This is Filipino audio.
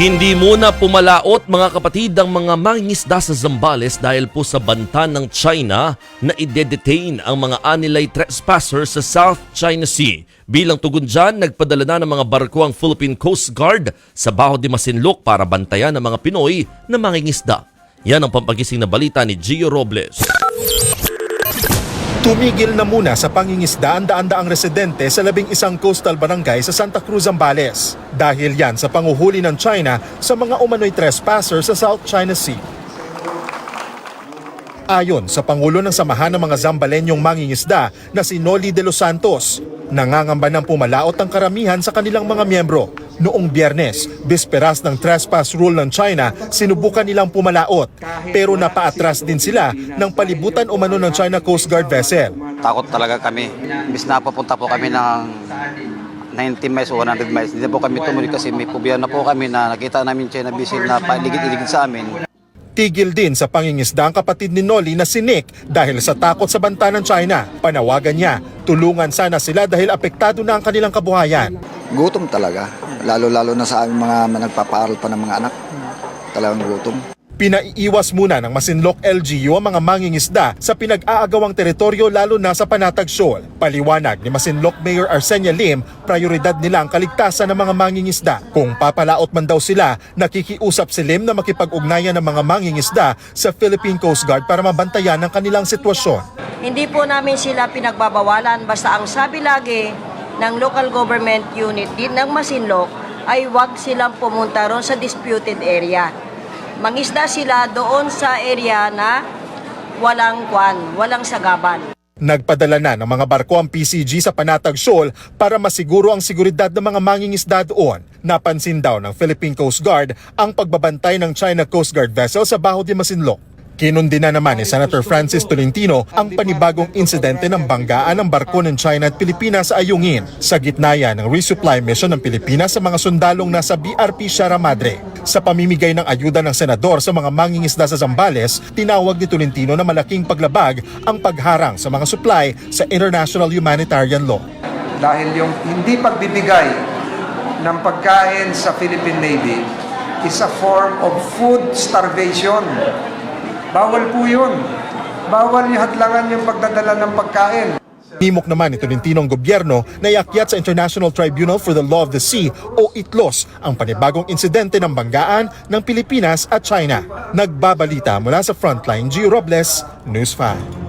Hindi muna pumalaot mga kapatid ang mga mangingisda sa Zambales dahil po sa banta ng China na ide-detain ang mga anilay trespassers sa South China Sea. Bilang tugon dyan, nagpadala na ng mga barko ang Philippine Coast Guard sa Baho de Masinloc para bantayan ang mga Pinoy na mangingisda. Yan ang pampagising na balita ni Gio Robles. Tumigil na muna sa pangingisda ang daan-daang residente sa labing isang coastal barangay sa Santa Cruz, Zambales. Dahil yan sa panguhuli ng China sa mga umano'y trespasser sa South China Sea. Ayon sa Pangulo ng Samahan ng mga Zambalenyong mangingisda na si Noli de los Santos, nangangamba ng pumalaot ang karamihan sa kanilang mga miyembro. Noong biyernes, bisperas ng trespass rule ng China, sinubukan nilang pumalaot. Pero napaatras din sila ng palibutan umano ng China Coast Guard vessel. Takot talaga kami. Imbis na papunta po kami ng 90 miles o 100 miles. Hindi na po kami tumuloy kasi may na po kami na nakita namin China Basin na paligid-iligid sa amin. Tigil din sa pangingisda ang kapatid ni Noli na si Nick dahil sa takot sa banta ng China. Panawagan niya, tulungan sana sila dahil apektado na ang kanilang kabuhayan. Gutom talaga. Lalo-lalo na sa aming mga nagpapaaral pa ng mga anak. Talagang gutom. Pinaiiwas muna ng Masinloc LGU ang mga mangingisda sa pinag-aagawang teritoryo lalo na sa Panatag Shoal. Paliwanag ni Masinloc Mayor Arsenia Lim, prioridad nila ang kaligtasan ng mga mangingisda. Kung papalaot man daw sila, nakikiusap si Lim na makipag-ugnayan ng mga mangingisda sa Philippine Coast Guard para mabantayan ang kanilang sitwasyon. Hindi po namin sila pinagbabawalan basta ang sabi lagi ng local government unit din ng Masinloc ay wag silang pumunta ron sa disputed area. Mangisda sila doon sa area na walang kwan, walang sagaban. Nagpadala na ng mga barko ang PCG sa Panatag Shoal para masiguro ang seguridad ng mga mangingisda doon. Napansin daw ng Philippine Coast Guard ang pagbabantay ng China Coast Guard vessel sa Baho de Masinloc. Kinundi na naman ni Senator Francis Tolentino ang panibagong insidente ng banggaan ng barko ng China at Pilipinas sa Ayungin sa gitna ng resupply mission ng Pilipinas sa mga sundalong nasa BRP Sierra Madre. Sa pamimigay ng ayuda ng senador sa mga mangingisda sa Zambales, tinawag ni Tolentino na malaking paglabag ang pagharang sa mga supply sa international humanitarian law. dahil yung hindi pagbibigay ng pagkain sa Philippine Navy is a form of food starvation. Bawal po yun. Bawal yung hadlangan yung pagdadala ng pagkain. Timok naman ni Tolentino ang gobyerno na iakyat sa International Tribunal for the Law of the Sea o ITLOS ang panibagong insidente ng banggaan ng Pilipinas at China. Nagbabalita mula sa Frontline, Gio Robles, News 5.